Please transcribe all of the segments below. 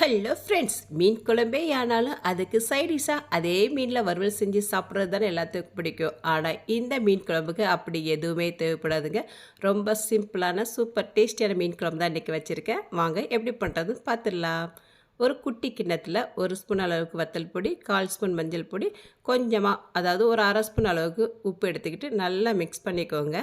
Hello friends மீன் குழம்பே ஆனாலும் அதுக்கு சைடிஷாக அதே மீனில் வறுவல் செஞ்சு சாப்பிட்றது தானே எல்லாத்துக்கும் பிடிக்கும். ஆனால் இந்த மீன் குழம்புக்கு அப்படி எதுவுமே தேவைப்படாதுங்க. ரொம்ப சிம்பிளான சூப்பர் டேஸ்டியான மீன் குழம்பு தான் இன்றைக்கி வச்சுருக்கேன். வாங்க எப்படி பண்ணுறதுன்னு பார்த்துடலாம். ஒரு குட்டி கிண்ணத்தில் ஒரு ஸ்பூன் அளவுக்கு வத்தல் பொடி கால் ஸ்பூன் மஞ்சள் பொடி கொஞ்சமாக அதாவது ஒரு அரை ஸ்பூன் அளவுக்கு உப்பு எடுத்துக்கிட்டு நல்லா மிக்ஸ் பண்ணிக்கோங்க.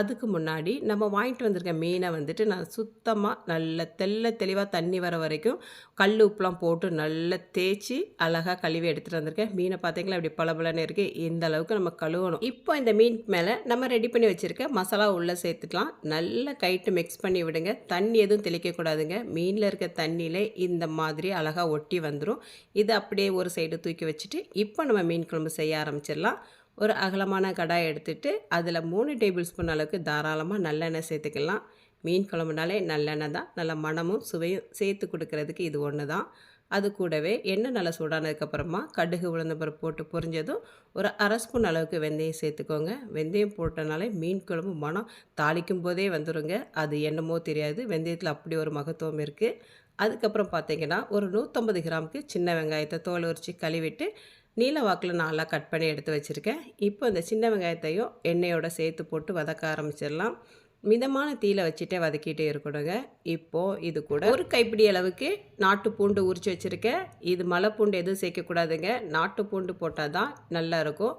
அதுக்கு முன்னாடி நம்ம வாங்கிட்டு வந்திருக்க மீனை வந்துட்டு நான் சுத்தமாக நல்ல தெல்ல தெளிவாக தண்ணி வர வரைக்கும் கல் உப்புலாம் போட்டு நல்லா தேய்ச்சி அழகாக கழுவி எடுத்துகிட்டு வந்திருக்கேன். மீனை பார்த்தீங்களா? இப்படி பளபளன்னு இருக்குது இந்த அளவுக்கு நம்ம கழுவணும். இப்போ இந்த மீன் மேலே நம்ம ரெடி பண்ணி வச்சுருக்க மசாலா உள்ளே சேர்த்துக்கலாம். நல்லா கைட்டு மிக்ஸ் பண்ணி விடுங்க. தண்ணி எதுவும் தெளிக்கக்கூடாதுங்க மீனில் இருக்க தண்ணியிலே இந்த மாதிரி அழகாக ஒட்டி வந்துடும் இது அப்படியே ஒரு சைடு தூக்கி வச்சுட்டு இப்போ நம்ம மீன் குழம்பு செய்ய ஆரம்பிச்சிடலாம். ஒரு அகலமான கடாய் எடுத்துட்டு அதில் மூணு டேபிள் ஸ்பூன் அளவுக்கு தாராளமாக நல்லெண்ணெய் சேர்த்துக்கலாம். மீன் குழம்புனாலே நல்லெண்ணெய் தான். நல்ல மனமும் சுவையும் சேர்த்து கொடுக்கறதுக்கு இது ஒன்று தான். அது கூடவே எண்ணெய் நல்லா சூடானதுக்கப்புறமா கடுகு உளுந்தம்பருப்பு போட்டு பொரிஞ்சதும் ஒரு அரை ஸ்பூன் அளவுக்கு வெந்தயம் சேர்த்துக்கோங்க. வெந்தயம் போட்டனாலே மீன் குழம்பு மனம் தாளிக்கும் போதே வந்துடுங்க அது என்னமோ தெரியாது. வெந்தயத்தில் அப்படி ஒரு மகத்துவம் இருக்குது அதுக்கப்புறம் பார்த்தீங்கன்னா ஒரு நூற்றம்பது கிராமுக்கு சின்ன வெங்காயத்தை தோல் உரித்து கழுவிட்டு நீல வாக்கில் நல்லா கட் பண்ணி எடுத்து வச்சுருக்கேன். இப்போ இந்த சின்ன வெங்காயத்தையும் எண்ணெயோட சேர்த்து போட்டு வதக்க ஆரம்பிச்சிடலாம். மிதமான தீயில வச்சுட்டே வதக்கிட்டே இருக்கணுங்க. இப்போது இது கூட ஒரு கைப்பிடி அளவுக்கு நாட்டு பூண்டு உரித்து வச்சுருக்கேன். இது மலை பூண்டு எதுவும் சேர்க்கக்கூடாதுங்க. நாட்டு பூண்டு போட்டால் தான் நல்லா இருக்கும்.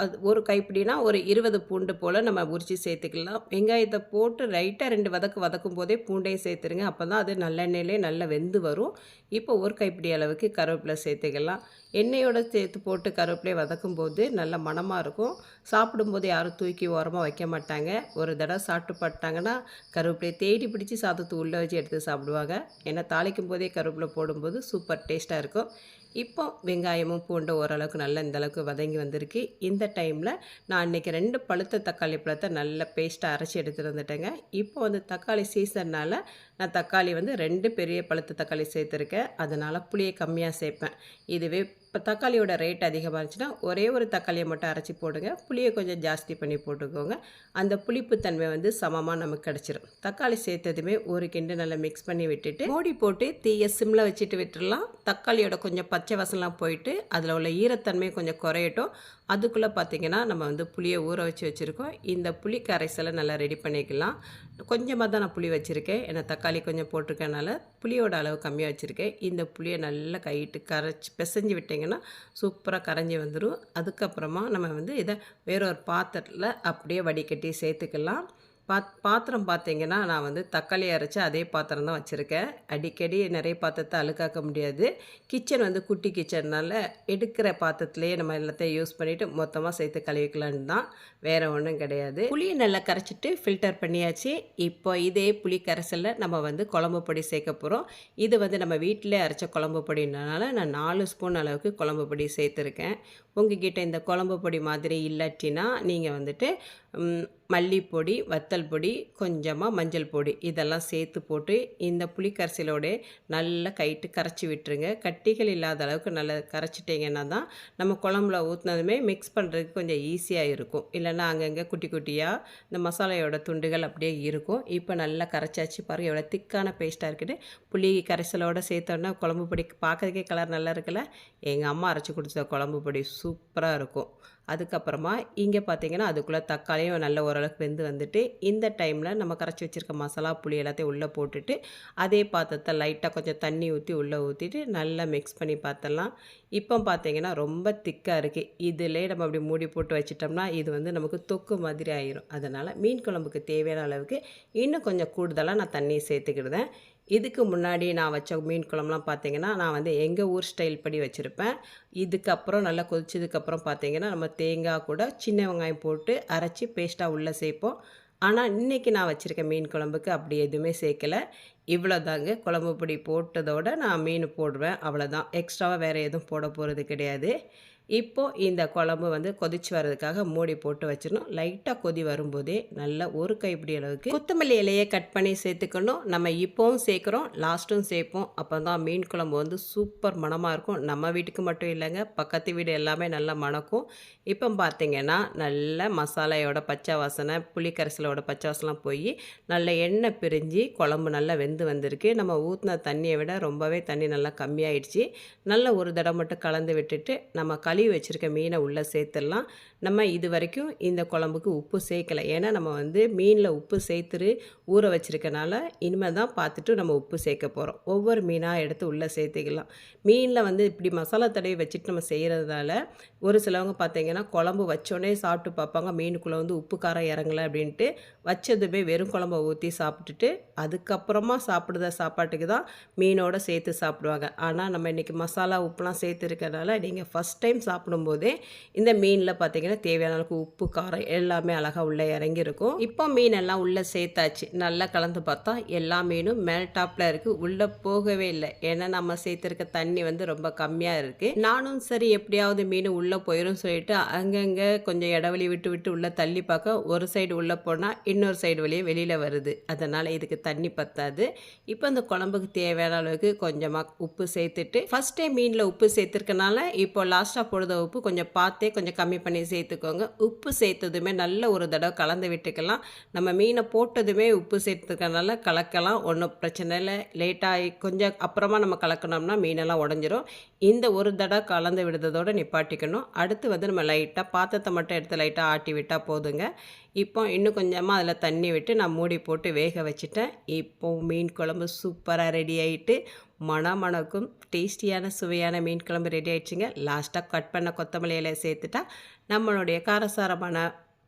அது ஒரு கைப்பிடினா ஒரு இருபது பூண்டு போல் நம்ம உரித்து சேர்த்துக்கலாம். வெங்காயத்தை போட்டு லைட்டாக ரெண்டு வதக்கு வதக்கும் போதே பூண்டையும் சேர்த்துருங்க. அப்போ தான் அது நல்லெண்ணெயிலே நல்லா வெந்து வரும். இப்போ ஒரு கைப்பிடி அளவுக்கு கருவேப்பிலை சேர்த்துக்கலாம். எண்ணெயோடு சேர்த்து போட்டு கருவேப்பிலையை வதக்கும் போது நல்ல மணமாக இருக்கும். சாப்பிடும்போது யாரும் தூக்கி ஓரமாக வைக்க மாட்டாங்க. ஒரு தடவை சாப்பிட்டு பட்டாங்கன்னா கருவேப்பிலையை தேடி பிடிச்சி சாதத்தை உள்ளே வச்சு எடுத்து சாப்பிடுவாங்க. ஏன்னா தாளிக்கும் போதே கருவேப்பிலை போடும்போது சூப்பர் டேஸ்ட்டாக இருக்கும். இப்போ வெங்காயமும் பூண்டும் ஓரளவுக்கு நல்லா இந்த அளவுக்கு வதங்கி வந்திருக்கு. இந்த டைமில் நான் இன்றைக்கி ரெண்டு பழுத்த தக்காளி பழத்தை நல்ல பேஸ்ட்டாக அரைச்சி எடுத்துகிட்டு வந்துட்டேங்க. இப்போ வந்து தக்காளி சீசன்னால் நான் தக்காளி வந்து ரெண்டு பெரிய பழுத்த தக்காளி சேர்த்துருக்கேன். அதனால் புளியை கம்மியாக சேர்ப்பேன். இதுவே இப்போ தக்காளியோட ரேட் அதிகமாக இருந்துச்சுன்னா ஒரே ஒரு தக்காளியை மட்டும் அரைச்சி போடுங்க. புளியை கொஞ்சம் ஜாஸ்தி பண்ணி போட்டுக்கோங்க. அந்த புளிப்புத்தன்மை வந்து சமமாக நமக்கு கிடச்சிரும். தக்காளி சேர்த்ததுமே ஒரு கிண்டு நல்லா மிக்ஸ் பண்ணி விட்டுட்டு மூடி போட்டு தீயை சிம்மில் வச்சுட்டு விட்டுடலாம் தக்காளியோட கொஞ்சம் பச்சை வசம்லாம் போயிட்டு அதில் உள்ள ஈரத்தன்மை கொஞ்சம் குறையட்டும். அதுக்குள்ளே பார்த்திங்கன்னா நம்ம வந்து புளியை ஊற வச்சு வச்சுருக்கோம். இந்த புளி கரைசலை நல்லா ரெடி பண்ணிக்கலாம். கொஞ்சமாக தான் நான் புளி வச்சுருக்கேன். ஏன்னா தக்காளி கொஞ்சம் போட்டிருக்கனால புளியோட அளவு கம்மியாக வச்சுருக்கேன். இந்த புளியை நல்லா கையிட்டு கரைச்சி பிசைஞ்சு விட்டிங்கன்னா சூப்பராக கரைஞ்சி வந்துடும் அதுக்கப்புறமா நம்ம வந்து இதை வேறொரு பாத்திரத்தில் அப்படியே வடிகட்டி சேர்த்துக்கலாம். பாத் பாத்திரம் பார்த்தீங்கன்னா நான் வந்து தக்காளி அரைச்சி அதே பாத்திரம் தான் வச்சுருக்கேன். அடிக்கடி நிறைய பாத்திரத்தை அழுக்காக்க முடியாது. கிச்சன் வந்து குட்டி கிச்சன்னால எடுக்கிற பாத்திரத்துலேயே நம்ம எல்லாத்தையும் யூஸ் பண்ணிவிட்டு மொத்தமாக சேர்த்து கழுவிக்கலான்னு தான். வேறு ஒன்றும் கிடையாது. புளியை நல்லா கரைச்சிட்டு ஃபில்டர் பண்ணியாச்சு. இப்போ இதே புளி கரைசலில் நம்ம வந்து குழம்பு பொடி சேர்க்க போகிறோம் இது வந்து நம்ம வீட்டிலே அரைச்ச குழம்பு பொடினால நான் நாலு ஸ்பூன் அளவுக்கு குழம்பு பொடி சேர்த்துருக்கேன். உங்ககிட்ட இந்த குழம்பு பொடி மாதிரி இல்லாட்டினா நீங்கள் வந்துட்டு மல்லிப்பொடி வத்தல் பொடி கொஞ்சமாக மஞ்சள் பொடி இதெல்லாம் சேர்த்து போட்டு இந்த புளிக்கரைசலோட நல்லா கைட்டு கரைச்சி விட்டுருங்க. கட்டிகள் இல்லாத அளவுக்கு நல்லா கரைச்சிட்டிங்கன்னா தான் நம்ம குழம்புல ஊற்றினதுமே மிக்ஸ் பண்ணுறதுக்கு கொஞ்சம் ஈஸியாக இருக்கும். இல்லைன்னா அங்கங்கே குட்டி குட்டியாக இந்த மசாலையோட துண்டுகள் அப்படியே இருக்கும். இப்போ நல்லா கரைச்சாச்சு பாருங்கள் எவ்வளோ திக்கான பேஸ்ட்டாக இருக்குது. புளி கரைசலோடு சேர்த்தோன்னா குழம்பு பொடி பார்க்குறதுக்கே கலர் நல்லா இருக்குல்ல? எங்கள் அம்மா அரைச்சி கொடுத்த குழம்பு பொடி சூப்பராக இருக்கும். அதுக்கப்புறமா இங்கே பார்த்தீங்கன்னா அதுக்குள்ளே தக்காளியும் நல்ல ஓரளவுக்கு வெந்து வந்துட்டு இந்த டைமில் நம்ம கரைச்சி வச்சுருக்க மசாலா புளி எல்லாத்தையும் உள்ளே போட்டுட்டு அதே பாத்திரத்தை லைட்டாக கொஞ்சம் தண்ணி ஊற்றி உள்ளே ஊற்றிட்டு நல்லா மிக்ஸ் பண்ணி பார்த்தலாம் இப்போ பார்த்தீங்கன்னா ரொம்ப திக்காக இருக்குது இதிலே நம்ம அப்படி மூடி போட்டு வச்சிட்டோம்னா இது வந்து நமக்கு தொக்கு மாதிரி ஆயிரும். அதனால் மீன் குழம்புக்கு தேவையான அளவுக்கு இன்னும் கொஞ்சம் கூடுதலாக நான் தண்ணியை சேர்த்துக்கிடுதேன் இதுக்கு முன்னாடி நான் வச்ச மீன் குழம்புலாம் பார்த்தீங்கன்னா நான் வந்து எங்கள் ஊர் ஸ்டைல் படி வச்சுருப்பேன். இதுக்கப்புறம் நல்லா கொதிச்சதுக்கப்புறம் பார்த்தீங்கன்னா நம்ம தேங்காய் கூட சின்ன வெங்காயம் போட்டு அரைச்சி பேஸ்ட்டாக உள்ளே சேர்ப்போம். ஆனால் இன்றைக்கி நான் வச்சுருக்க மீன் குழம்புக்கு அப்படி எதுவுமே சேர்க்கலை. இவ்வளோ தாங்க குழம்பு பொடி போட்டதோடு நான் மீன் போடுவேன். அவ்வளோதான் எக்ஸ்ட்ராவாக வேறு எதுவும் போட போகிறது கிடையாது. இப்போது இந்த குழம்பு வந்து கொதிச்சு வர்றதுக்காக மூடி போட்டு வச்சிடணும். லைட்டாக கொதி வரும்போதே நல்லா ஒரு கைப்பிடி அளவுக்கு கொத்தமல்லி இலையை கட் பண்ணி சேர்த்துக்கணும். நம்ம இப்போவும் சேர்க்குறோம் லாஸ்ட்டும் சேர்ப்போம். அப்போ தான் மீன் குழம்பு வந்து சூப்பர் மணமாக இருக்கும். நம்ம வீட்டுக்கு மட்டும் இல்லைங்க பக்கத்து வீடு எல்லாமே நல்லா மணக்கும். இப்போ பார்த்தீங்கன்னா நல்ல மசாலையோட பச்சை வாசனை புளிக்கரைசலோட பச்சை வாசனை போய் நல்ல எண்ணெய் பிரிஞ்சு குழம்பு நல்லா வெந்து வந்திருக்கு. நம்ம ஊற்றின தண்ணியை விட ரொம்பவே தண்ணி நல்லா கம்மியாயிடுச்சு. நல்லா ஒரு தடவை மட்டும் கலந்து விட்டுட்டு நம்ம கழுவி வச்சுருக்க மீனை உள்ளே சேர்த்துடலாம். நம்ம இது வரைக்கும் இந்த குழம்புக்கு உப்பு சேர்க்கலை. ஏன்னா நம்ம வந்து மீனில் உப்பு சேர்த்துரு ஊற வச்சுருக்கனால இனிமேல் தான் பார்த்துட்டு நம்ம உப்பு சேர்க்க போகிறோம் ஒவ்வொரு மீனாக எடுத்து உள்ளே சேர்த்துக்கலாம். மீனில் வந்து இப்படி மசாலா தடவை வச்சுட்டு நம்ம செய்கிறதால ஒரு சிலவங்க பார்த்தீங்கன்னா குழம்பு வச்சோடனே சாப்பிட்டு பார்ப்பாங்க. மீனுக்குள்ளே வந்து உப்பு காரம் இறங்கலை அப்படின்ட்டு வச்சதுமே வெறும் குழம்ப ஊற்றி சாப்பிட்டுட்டு அதுக்கப்புறமா சாப்பிடுற சாப்பாட்டுக்கு தான் மீனோட சேர்த்து சாப்பிடுவாங்க. ஆனால் நம்ம இன்றைக்கி மசாலா உப்புலாம் சேர்த்துருக்கனால நீங்கள் ஃபஸ்ட் டைம் சாப்பிடும்போதே இந்த மீனில் பார்த்தீங்கன்னா தேவையான அளவுக்கு உப்பு காரம் எல்லாமே அழகாக உள்ளே இறங்கியிருக்கும். இப்போ மீன் எல்லாம் உள்ளே சேர்த்தாச்சு. நல்லா கலந்து பார்த்தா எல்லா மீனும் மேல் டாப்பில் இருக்குது உள்ளே போகவே இல்லை. ஏன்னா நம்ம சேர்த்துருக்க தண்ணி வந்து ரொம்ப கம்மியாக இருக்குது நானும் சரி எப்படியாவது மீன் உள்ளே போயிடும் சொல்லிட்டு அங்கங்கே கொஞ்சம் இடவெளி விட்டு விட்டு உள்ளே தள்ளி பார்க்க ஒரு சைடு உள்ளே போனால் இன்னொரு சைடு வழியே வெளியில் வருது. அதனால் இதுக்கு தண்ணி பத்தாது. இப்போ அந்த குழம்புக்கு தேவையான அளவுக்கு கொஞ்சமாக உப்பு சேர்த்துட்டு ஃபஸ்ட் டைம் மீனில் உப்பு சேர்த்துருக்கனால இப்போ லாஸ்ட்டாக பொழுத உப்பு கொஞ்சம் பார்த்தே கொஞ்சம் கம்மி பண்ணி சேர்த்துக்கோங்க. உப்பு சேர்த்ததுமே நல்ல ஒரு தடவை கலந்து விட்டுக்கலாம். நம்ம மீனை போட்டதுமே உப்பு சேர்த்துக்கனால கலக்கலாம் ஒன்றும் பிரச்சனை இல்லை. லேட்டாகி கொஞ்சம் அப்புறமா நம்ம கலக்கணும்னா மீனெல்லாம் உடஞ்சிரும். இந்த ஒரு தடவை கலந்து விடுறதோடு நிப்பாட்டிக்கணும். அடுத்து வந்து நம்ம லைட்டாக பாத்திரத்தை மட்டும் எடுத்து லைட்டாக ஆட்டி விட்டால் போதுங்க. இப்போ இன்னும் கொஞ்சமாக அதில் தண்ணி விட்டு நான் மூடி போட்டு வேக வச்சுட்டேன். இப்போ மீன் குழம்பு சூப்பராக ரெடி ஆகிட்டு மணமணக்கும் டேஸ்டியான சுவையான மீன் குழம்பு ரெடி ஆயிடுச்சுங்க லாஸ்ட்டாக கட் பண்ண கொத்தமல்லி சேர்த்துட்டா நம்மளுடைய காரசாரமான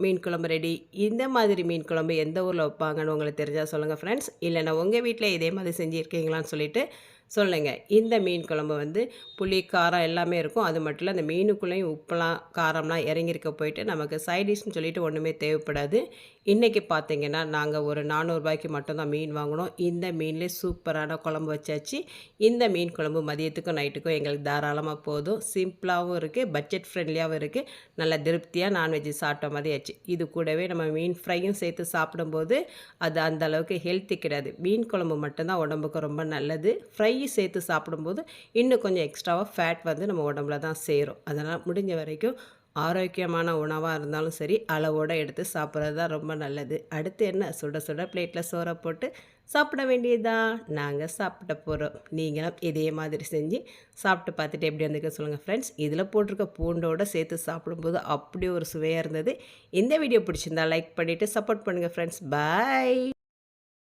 மீன் குழம்பு ரெடி இந்த மாதிரி மீன் குழம்பு எந்த ஊரில் வைப்பாங்கன்னு உங்களுக்கு தெரிஞ்சால் சொல்லுங்கள் ஃப்ரெண்ட்ஸ் இல்லைன்னா உங்கள் வீட்டில் இதே மாதிரி செஞ்சுருக்கீங்களான்னு சொல்லிவிட்டு சொல்லுங்கள் இந்த மீன் குழம்பு வந்து புளி காரம் எல்லாமே இருக்கும். அது மட்டும் இல்லை அந்த மீனுக்குள்ளேயும் உப்புலாம் காரம்லாம் இறங்கியிருக்க போயிட்டு நமக்கு சைடிஷ்னு சொல்லிட்டு ஒன்றுமே தேவைப்படாது. இன்றைக்கி பார்த்தீங்கன்னா நாங்கள் ஒரு நானூறுபாய்க்கு மட்டும்தான் மீன் வாங்கினோம். இந்த மீன்லேயே சூப்பரான குழம்பு வச்சாச்சு. இந்த மீன் குழம்பு மதியத்துக்கும் நைட்டுக்கும் எங்களுக்கு தாராளமாக போதும். சிம்பிளாகவும் இருக்குது பட்ஜெட் ஃப்ரெண்ட்லியாகவும் இருக்குது நல்ல திருப்தியாக நான்வெஜ் சாப்பிட்ட மாதிரி ஆச்சு. இது கூடவே நம்ம மீன் ஃப்ரையும் சேர்த்து சாப்பிடும்போது அது அந்த அளவுக்கு ஹெல்த்தி கிடையாது. மீன் குழம்பு மட்டும்தான் உடம்புக்கு ரொம்ப நல்லது. ஃப்ரை சேர்த்து சாப்பிடும்போது இன்னும் கொஞ்சம் எக்ஸ்ட்ராவாக ஃபேட் வந்து நம்ம உடம்புல தான் சேரும். அதனால் முடிஞ்ச வரைக்கும் ஆரோக்கியமான உணவாக இருந்தாலும் சரி அளவோடு எடுத்து சாப்பிட்றது தான் ரொம்ப நல்லது. அடுத்து என்ன? சுட சுட பிளேட்டில் சோறை போட்டு சாப்பிட வேண்டியதுதான் நாங்கள் சாப்பிட போகிறோம் நீங்களும் இதே மாதிரி செஞ்சு சாப்பிட்டு பார்த்துட்டு எப்படி வந்துக்க சொல்லுங்கள் ஃப்ரெண்ட்ஸ் இதில் போட்டிருக்க பூண்டோடு சேர்த்து சாப்பிடும்போது அப்படி ஒரு சுவையாக இருந்தது. இந்த வீடியோ பிடிச்சிருந்தா லைக் பண்ணிவிட்டு சப்போர்ட் பண்ணுங்கள் ஃப்ரெண்ட்ஸ் பாய்